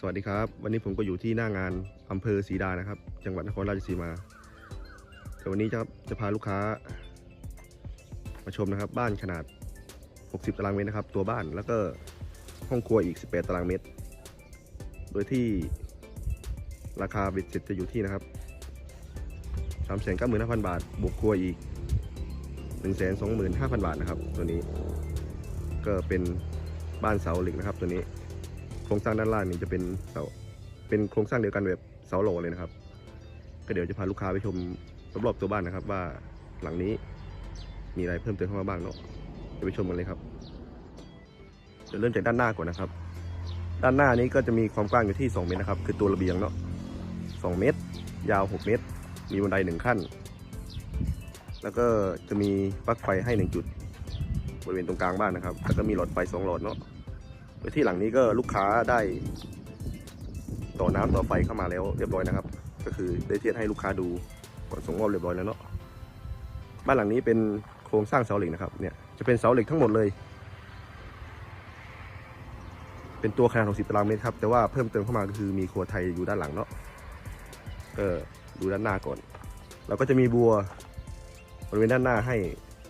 สวัสดีครับ วันนี้ผมก็อยู่ที่หน้างานอำเภอศรีดานะครับ จังหวัดนครราชสีมาแต่วันนี้จะจะพาลูกค้า มาชมนะครับ บ้านขนาด 60 ตารางเมตรนะครับ ตัวบ้านแล้วก็ห้องครัวอีก 18 ตารางเมตร โดยที่ราคาเบ็ดเสร็จจะอยู่ที่นะครับ3 9 5 0 0 0บาท บวกครัวอีก1 2 5 0 0 0บาทนะครับ ตัวนี้ ก็เป็นบ้านเสาเหล็กนะครับ ตัวนี้ โครงสร้างด้านล่างนี่จะเป็นเสาเป็นโครงสร้างเดียวกันแบบเสาโหลเลยนะครับ ก็เดี๋ยวจะพาลูกค้าไปชมรอบๆตัวบ้านนะครับ ว่าหลังนี้มีอะไรเพิ่มเติมเข้ามาบ้างเนาะเดี๋ยวไปชมกันเลยครับจะเริ่มจากด้านหน้าก่อนนะครับ ด้านหน้านี้ก็จะมีความกว้างอยู่ที่ 2 เมตรนะครับ คือตัวระเบียงเนาะ2เมตร ยาว 6 เมตร มีบันไดหนึ่งขั้น แล้วก็จะมีปลั๊กไฟให้หนึ่งจุด บริเวณตรงกลางบ้านนะครับ แล้วก็มีหลอดไฟสองหลอดเนาะ โดยที่หลังนี้ก็ลูกค้าได้ต่อน้ำต่อไฟเข้ามาแล้วเรียบร้อยนะครับ ก็คือได้เทียบให้ลูกค้าดูก่อนส่งมอบเรียบร้อยแล้วเนาะบ้านหลังนี้เป็นโครงสร้างเสาเหล็กนะครับ เนี่ยจะเป็นเสาเหล็กทั้งหมดเลย เป็นตัวขนาด 60 ตารางเมตรครับ แต่ว่าเพิ่มเติมเข้ามาก็คือมีครัวไทยอยู่ด้านหลังเนาะก็ดูด้านหน้าก่อน เราก็จะมีบัวบริเวณด้านหน้าให้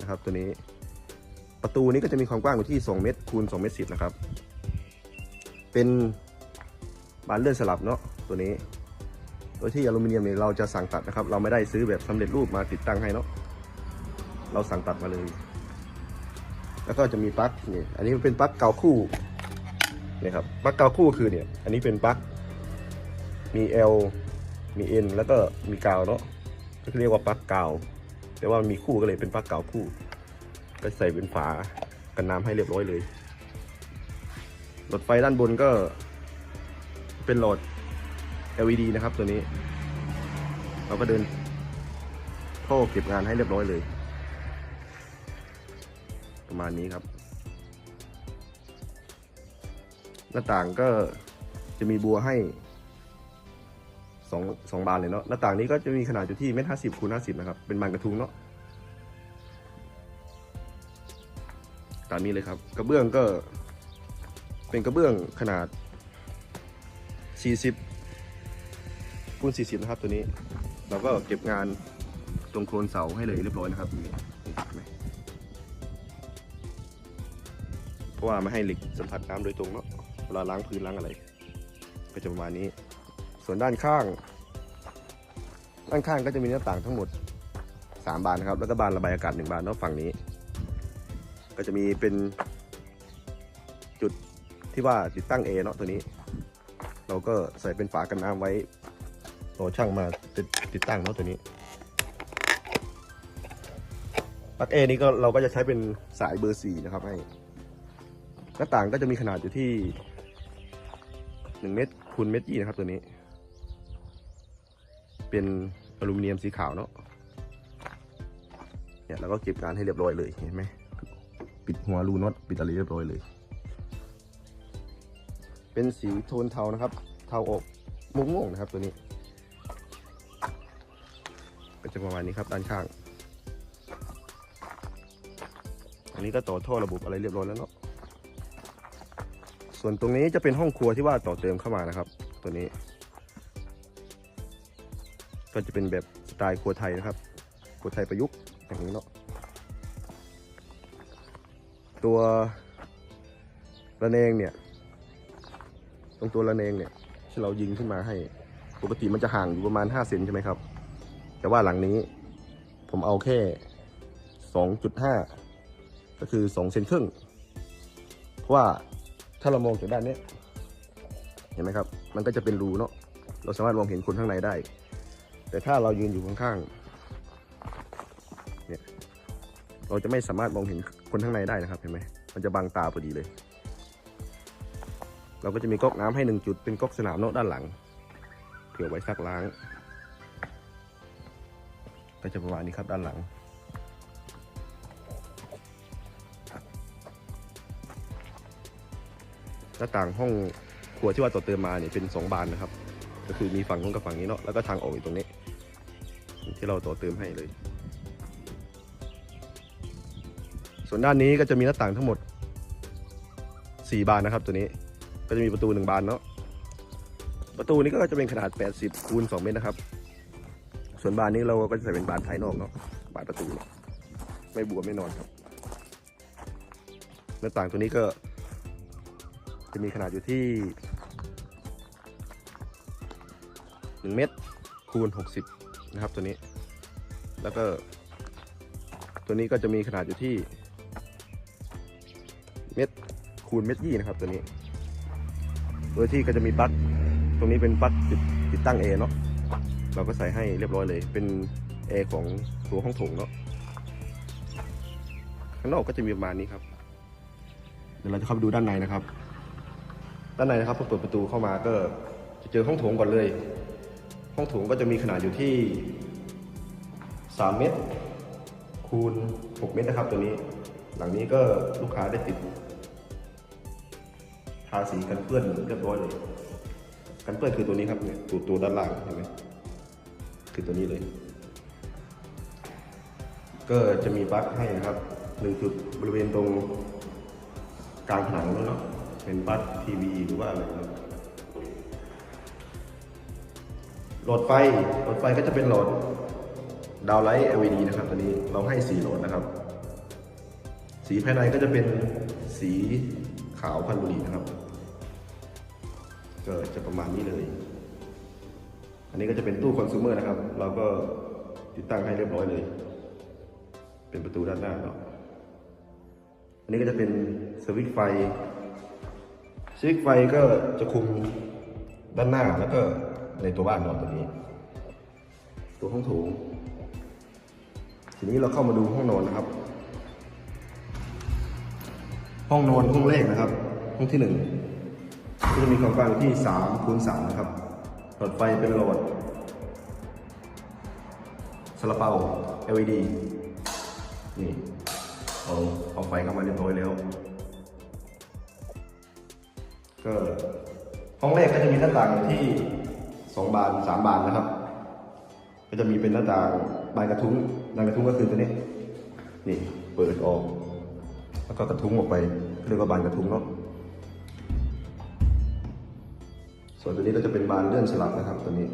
นะครับ ตัวนี้ ประตูนี้ก็จะมีความกว้างอยู่ที่ 2 เมตรคูณ2เมตร10นะครับ เป็นบานเลื่อนสลับเนาะตัวนี้โดยที่อลูมิเนียมเนี่ยเราจะสั่งตัดนะครับ เราไม่ได้ซื้อแบบสำเร็จรูปมาติดตั้งให้เนาะเราสั่งตัดมาเลย แล้วก็จะมีปลั๊กนี่อันนี้เป็นปลั๊กเกาคู่เนี่ยครับปลั๊กเกาคู่คือเนี่ย อันนี้เป็นปลั๊กมี L มี N แล้วก็มีกาวเนาะก็เรียกว่าปลั๊กกาว แต่ว่ามันมีคู่ก็เลยเป็นปลั๊กเกาคู่ ก็ใส่เป็นฝากันน้ำให้เรียบร้อยเลย หลอดไฟด้านบนก็เป็นหลอด LED นะครับตัวนี้ เราก็เดินท่อเก็บงานให้เรียบร้อยเลย ประมาณนี้ครับ หน้าต่างก็จะมีบัวให้สองสองบานเลยเนาะหน้าต่างนี้ก็จะมีขนาดอยู่ที่เมตรห้าสิบคูณห้าสิบนะครับ เป็นบานกระทุงเนาะตามนี้เลยครับ กระเบื้องก็ เป็นกระเบื้องขนาด 40คูณ40 นะครับตัวนี้ เราก็เก็บงานตรงโครงเสาให้เลยเรียบร้อยนะครับนี่เพราะว่าไม่ให้เหล็กสัมผัสน้ำโดยตรงเนาะเวลาล้างพื้นล้างอะไร ก็จะประมาณนี้ ส่วนด้านข้าง ด้านข้างก็จะมีหน้าต่างทั้งหมด 3 บานนะครับ แล้วก็บานระบายอากาศหนึ่งบานนาะฝั่งนี้ ก็จะมีเป็น ที่ว่าติดตั้งเอเนาะตัวนี้ เราก็ใส่เป็นฝากันน้ำไว้รอช่างมาติดติดตั้งเนาะตัวนี้ปลั๊กเอนี้ก็เราก็จะใช้เป็นสายเบอร์สี่นะครับให้หน้าต่างก็จะมีขนาดอยู่ที่หนึ่งเมตรคูณเมตรยี่นะครับตัวนี้ เป็นอลูมิเนียมสีขาวเนาะเนี่ยเราก็เก็บงานให้เรียบร้อยเลยเห็นไหมปิดหัวรูน็อตปิดอะไรเรียบร้อยเลย เป็นสีโทนเทานะครับ เทาอกม่วงๆนะครับตัวนี้ ก็จะประมาณนี้ครับด้านข้าง อันนี้ก็ต่อท่อระบบอะไรเรียบร้อยแล้วเนาะ ส่วนตรงนี้จะเป็นห้องครัวที่ว่าต่อเติมเข้ามานะครับ ตัวนี้ ก็จะเป็นแบบสไตล์ครัวไทยนะครับ ครัวไทยประยุกต์อย่างนี้เนาะ ตัวระเนงเนี่ย ตรงตัวระเนงเนี่ยที่เรายิงขึ้นมาให้ ปกติมันจะห่างอยู่ประมาณ5เซนใช่ไหมครับ แต่ว่าหลังนี้ผมเอาแค่ 2.5 ก็คือ2เซนครึ่งเพราะว่าถ้าเรามองจากด้านนี้ เห็นไหมครับ มันก็จะเป็นรูเนาะเราสามารถมองเห็นคนข้างในได้ แต่ถ้าเรายืนอยู่ข้างๆเนี่ยเราจะไม่สามารถมองเห็นคนข้างในได้นะครับเห็นไหมมันจะบังตาพอดีเลย เราก็จะมีก๊อกน้ำให้หนึ่งจุดเป็นก๊อกสนามเนาะด้านหลังเผื่อไว้ซักล้าง ก็จะประมาณนี้ครับด้านหลัง หน้าต่างห้องครัวที่ว่าต่อเติมมาเนี่ยเป็นสองบานนะครับ ก็คือมีฝั่งนู้นกับฝั่งนี้เนาะแล้วก็ทางออกอยู่ตรงนี้ ที่เราต่อเติมให้เลย ส่วนด้านนี้ก็จะมีหน้าต่างทั้งหมด4บานนะครับตัวนี้ ก็จะมีประตู1บานเนาะประตูนี้ก็จะเป็นขนาด 80คูณ2เมตรนะครับ ส่วนบานนี้เราก็จะใส่เป็นบานภายนอกเนาะบานประตูเนาะไม่บวมไม่นอนครับหน้าต่างตัวนี้ก็ จะมีขนาดอยู่ที่1เมตรคูณ 60 นะครับตัวนี้ แล้วก็ ตัวนี้ก็จะมีขนาดอยู่ที่ เมตรคูณเมตรยี่นะครับตัวนี้ โดยที่ก็จะมีปลั๊กตรงนี้เป็นปลั๊กติดติดตั้งแอร์เนาะเราก็ใส่ให้เรียบร้อยเลย เป็นแอร์ของตัวห้องโถงเนาะข้างนอกก็จะมีประมาณนี้ครับ เดี๋ยวเราจะเข้าไปดูด้านในนะครับ ด้านในนะครับพอเปิดประตูเข้ามาก็จะเจอห้องโถงก่อนเลย ห้องโถงก็จะมีขนาดอยู่ที่ 3 เมตรคูณ 6 เมตรนะครับตัวนี้ หลังนี้ก็ลูกค้าได้ติด ทาสีกันเปื้อนเรียบร้อยเลย กันเปื้อนคือตัวนี้ครับเนี่ยตัวตัวด้านล่างเห็นไหมคือตัวนี้เลย ก็จะมีปลั๊กให้นะครับหนึ่งจุดบริเวณตรงกลางผนังนู้นเนาะเป็นปลั๊กทีวีหรือว่าอะไรครับหลอดไฟหลอดไฟก็จะเป็นหลอดดาวไลท์ LED นะครับตัวนี้เราให้สีหลอดนะครับ สีภายในก็จะเป็นสีขาวพันธุ์บุรีนะครับ ก็จะประมาณนี้เลย อันนี้ก็จะเป็นตู้คอน sumer นะครับ เราก็ติดตั้งให้เรียบร้อยเลย เป็นประตูด้านหน้าเนาะ อันนี้ก็จะเป็นสวิตช์ไฟ สวิตช์ไฟก็จะคุมด้านหน้าแล้วก็ในตัวบ้านนอนตัวนี้ ตัวห้องโถง ทีนี้เราเข้ามาดูห้องนอนนะครับ ห้องนอนห้องแรกนะครับ ห้องที่หนึ่ง ก็จะมีความกว้างที่3คูณ3นะครับหลอดไฟเป็นหลอดซาลาเปา LED นี่เอาเอาไฟเข้ามาเรียบร้อยแล้ว ก็ห้องแรกก็จะมีหน้าต่างที่สองบานสามบานนะครับ ก็จะมีเป็นหน้าต่างบานกระทุ้งบานกระทุ้งก็คือตัวนี้นี่เปิดออก แล้วก็กระทุ้งออกไปเรียกว่าบานกระทุ้งเนาะ ส่วนตัวนี้ก็จะเป็นบานเลื่อนสลับนะครับตัวนี้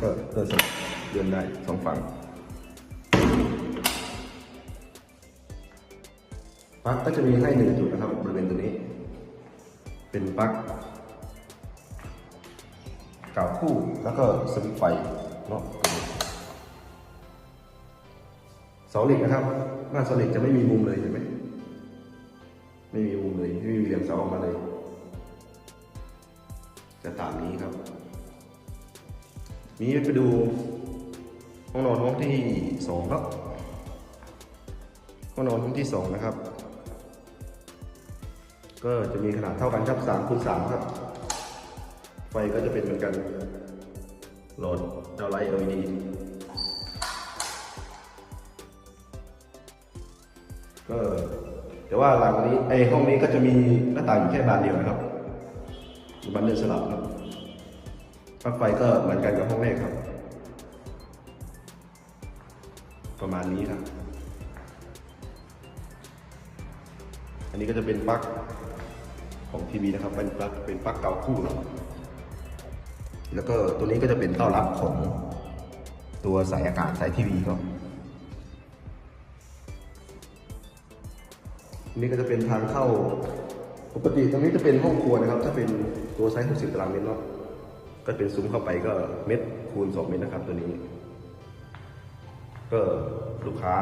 ก็เลื่อนสลับเลื่อนได้สองฝั่งปลั๊กก็จะมีให้หนึ่งจุดนะครับบริเวณตัวนี้ เป็นปลั๊กกาวคู่แล้วก็สวิตไฟเนาะเสาเหล็กนะครับ หน้าเสาเหล็กจะไม่มีมุมเลยเห็นไหมไม่มีมุมเลยไม่มีเหลี่ยมเสาออกมาเลย จะตามนี้ครับมีไปดูห้องนอนห้องที่สองครับห้องนอนห้องที่สองนะครับ ก็จะมีขนาดเท่ากันครับสามคูณสามครับ ไฟก็จะเป็นเหมือนกันหลอดดาวไลท์ LED ก็แต่ว่าหลังนี้ไอห้องนี้ก็จะมีหน้าต่างอยู่แค่บานเดียวนะครับบันเดินสลับั๊กไฟก็เหมือนกันกับห้องแรกครับ ประมาณนี้ครับ อันนี้ก็จะเป็นปลั๊กของทีวีนะครับ เป็นปลั๊กเป็นปลั๊กเก่าคู่เนาะแล้วก็ตัวนี้ก็จะเป็นเต้ารับของตัวสายอากาศสายทีวีครับนนี้ก็จะเป็นทางเข้าปกติตรงนี้จะเป็นห้องครัวนะครับ ถ้าเป็นตัวไซส์ 60 ตารางเมตรเนาะ ก็เป็นซุ้มเข้าไปก็เม็ดคูณ 2 เมตรนะครับตัวนี้ ก็ลูกค้า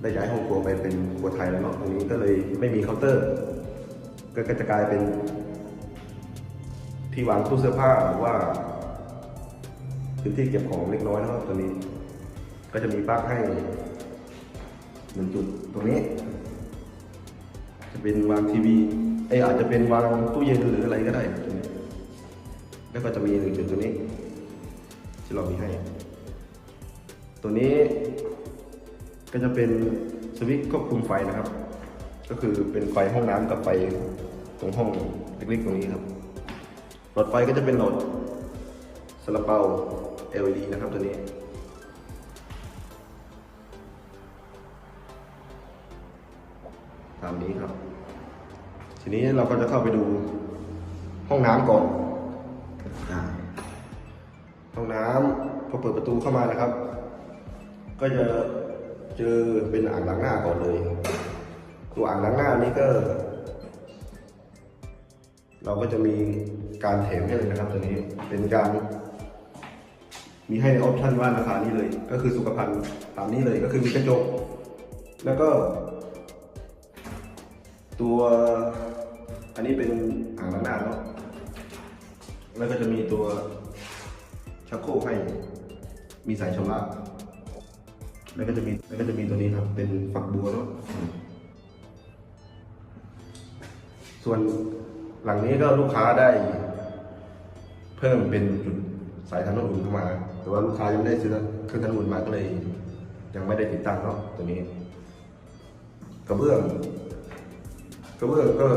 ได้ย้ายห้องครัวไปเป็นครัวไทยแล้วเนาะตรงนี้ก็เลยไม่มีเคาน์เตอร์ ก็จะกลายเป็น ที่วางตู้เสื้อผ้าหรือว่าพื้นที่เก็บของเล็กน้อยนะครับตัวนี้ ก็จะมีปลั๊กให้หนึ่งจุดตรงนี้ จะเป็นวางทีวีเออาจจะเป็นวางตู้เย็นหรืออะไรก็ได้ แล้วก็จะมีหนึ่งจุดตัวนี้ ที่เรามีให้ ตัวนี้ก็จะเป็นสวิตช์ควบคุมไฟนะครับ ก็คือเป็นไฟห้องน้ำกับไฟตรงห้องเล็กๆตรงนี้ครับ หลอดไฟก็จะเป็นหลอดซาลาเปา LED นะครับตัวนี้ตามนี้ครับ ทีนี้เราก็จะเข้าไปดูห้องน้ำก่อน ห้องน้ำพอเปิดประตูเข้ามานะครับ ก็จะเจอเป็นอ่างล้างหน้าก่อนเลยตัวอ่างล้างหน้านี้ก็ เราก็จะมีการแถมให้เลยนะครับตัวนี้เป็นการมีให้ในออปชั่นว่าราคานี้เลย ก็คือสุขภัณฑ์ตามนี้เลยก็คือมีกระจก แล้วก็ ตัวอันนี้เป็นอ่างล้างหน้าเนาะ แล้วก็จะมีตัวชักโครกให้ มีสายชำระแล้วก็จะมีแล้วก็จะมีตัวนี้ครับ เป็นฝักบัวเนาะส่วนหลังนี้ก็ลูกค้าได้ เพิ่มเป็นจุดสายทางน้ำอุ่นเข้ามา แต่ว่าลูกค้ายังไม่ได้ซื้อเครื่องทำน้ำอุ่นมาก็เลย ยังไม่ได้ติดตั้งเนาะตัวนี้ กระเบื้อง กระเบื้องก็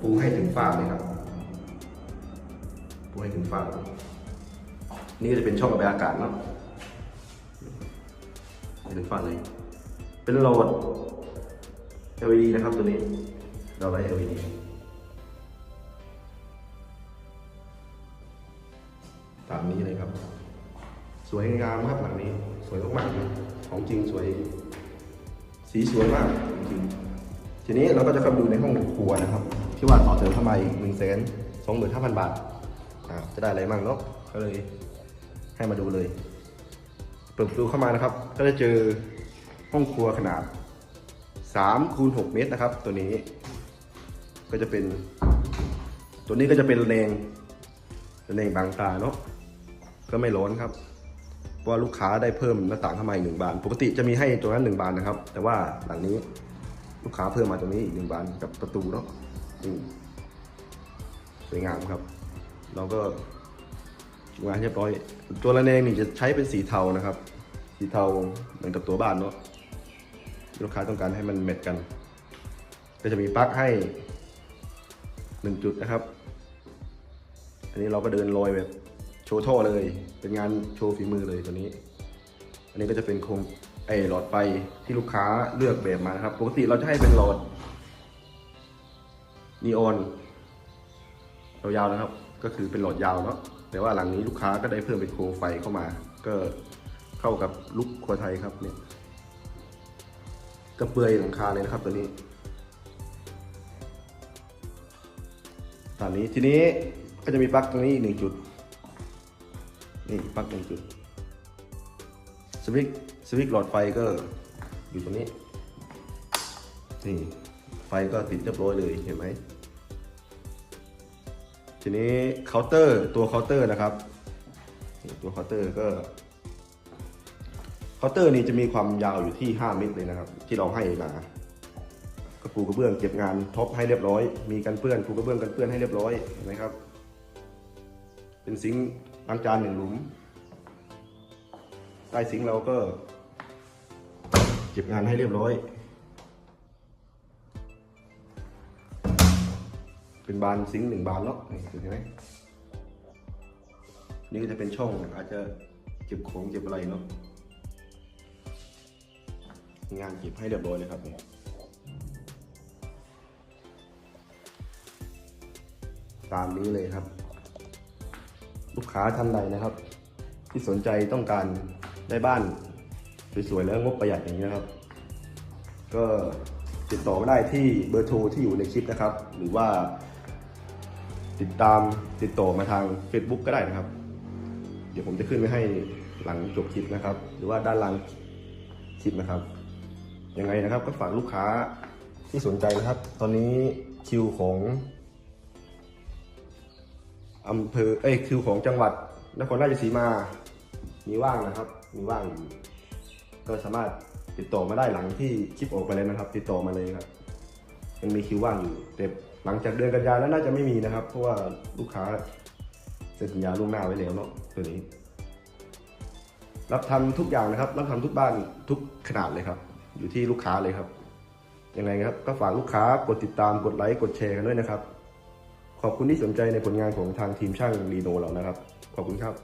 ปูให้ถึงฝ้าเลยครับ ปูให้ถึงฝ้านี่ก็จะเป็นช่องระบายอากาศเนาะให้ถึงฝ้าเลย เป็นโหลด LED นะครับตัวนี้ เราไว้ LED ตามนี้เลยครับ สวยงามครับหลังนี้ สวยมากๆเลยของจริงสวย สีสวยมากจริงทีนี้เราก็จะเข้าดูในห้องครัวนะครับ ที่ว่าต่อเติมเข้ามาอีกหนึ่งแสนสองหมื่นห้าพันบาท จะได้อะไรบ้างเนาะก็เลยให้มาดูเลย เปิดประตูเข้ามานะครับ ก็จะเจอห้องครัวขนาด3คูณ6เมตรนะครับ ตัวนี้ ก็จะเป็น ตัวนี้ก็จะเป็นระเนงระเนงบางตาเนาะก็ไม่ร้อนครับเพราะลูกค้าได้เพิ่มหน้าต่างเข้ามาอีกหนึ่งบาน ปกติจะมีให้ตรงนั้นหนึ่งบานนะครับ แต่ว่าหลังนี้ลูกค้าเพิ่มมาตรงนี้อีกหนึ่งบานกับประตูเนาะสวยงามครับ เราก็วางเรียบร้อย ตัวระเนงนี่จะใช้เป็นสีเทานะครับ สีเทาเหมือนกับตัวบ้านเนาะลูกค้าต้องการให้มันเม็ดกัน ก็จะมีปลั๊กให้หนึ่งจุดนะครับ อันนี้เราก็เดินโรยแบบโชว์ท่อเลย เป็นงานโชว์ฝีมือเลยตัวนี้ อันนี้ก็จะเป็นโครงไอหลอดไฟที่ลูกค้าเลือกแบบมานะครับ ปกติเราจะให้เป็นหลอดนีออนยาวๆนะครับ ก็คือเป็นหลอดยาวเนาะแต่ว่าหลังนี้ลูกค้าก็ได้เพิ่มเป็นโคมไฟเข้ามา ก็เข้ากับลุคครัวไทยครับเนี่ยกระเปือยหลังคาเลยนะครับตัวนี้ตามนี้ทีนี้ก็จะมีปลั๊กตรงนี้อีกหนึ่งจุดนี่ปลั๊กหนึ่งจุดสวิตช์สวิตช์หลอดไฟก็อยู่ตรงนี้นี่ไฟก็ติดเรียบร้อยเลยเห็นไหม ทีนี้เคาน์เตอร์ตัวเคาน์เตอร์นะครับตัวเคาน์เตอร์ก็เคาน์เตอร์นี่จะมีความยาวอยู่ที่ 5 เมตรเลยนะครับ ที่เราให้มากระปูกระเบื้องเก็บงานท็อปให้เรียบร้อย มีกันเปื้อนปูกระเบื้องกันเปื้อนให้เรียบร้อยเห็นไหมครับ เป็นซิงค์ล้างจานหนึ่งหลุมใต้ซิงค์เราก็เก็บงานให้เรียบร้อย เป็นบานซิงค์หนึ่งบานเนาะเห็นไหมนี่ก็จะเป็นช่องอาจจะเก็บของเก็บอะไรเนาะงานเก็บให้เรียบร้อยเลยครับนี่ตามนี้เลยครับ ลูกค้าท่านใดนะครับ ที่สนใจต้องการได้บ้านสวยๆแล้วงบประหยัดอย่างนี้นะครับ ก็ติดต่อได้ที่เบอร์โทรที่อยู่ในคลิปนะครับ หรือว่า ติดตามติดต่อมาทาง Facebook ก็ได้นะครับ เดี๋ยวผมจะขึ้นไว้ให้หลังจบคลิปนะครับ หรือว่าด้านล่างคลิปนะครับ ยังไงนะครับก็ฝากลูกค้าที่สนใจนะครับ ตอนนี้คิวของอำเภอเอ้ยคิวของจังหวัดนครราชสีมา มีว่างนะครับ มีว่างอยู่ก็สามารถติดต่อมาได้หลังที่คลิปออกไปแล้วนะครับ ติดต่อมาเลยครับยังมีคิวว่างอยู่แต่ หลังจากเดือนกันยายนแล้วน่าจะไม่มีนะครับ เพราะว่าลูกค้าเซ็นสัญญาล่วงหน้าไว้แล้วเนาะตัวนี้ รับทำทุกอย่างนะครับ รับทำทุกบ้านทุกขนาดเลยครับ อยู่ที่ลูกค้าเลยครับยังไงครับ ก็ฝากลูกค้ากดติดตามกดไลค์กดแชร์กันด้วยนะครับ ขอบคุณที่สนใจในผลงานของทางทีมช่างรีโนเรานะครับ ขอบคุณครับ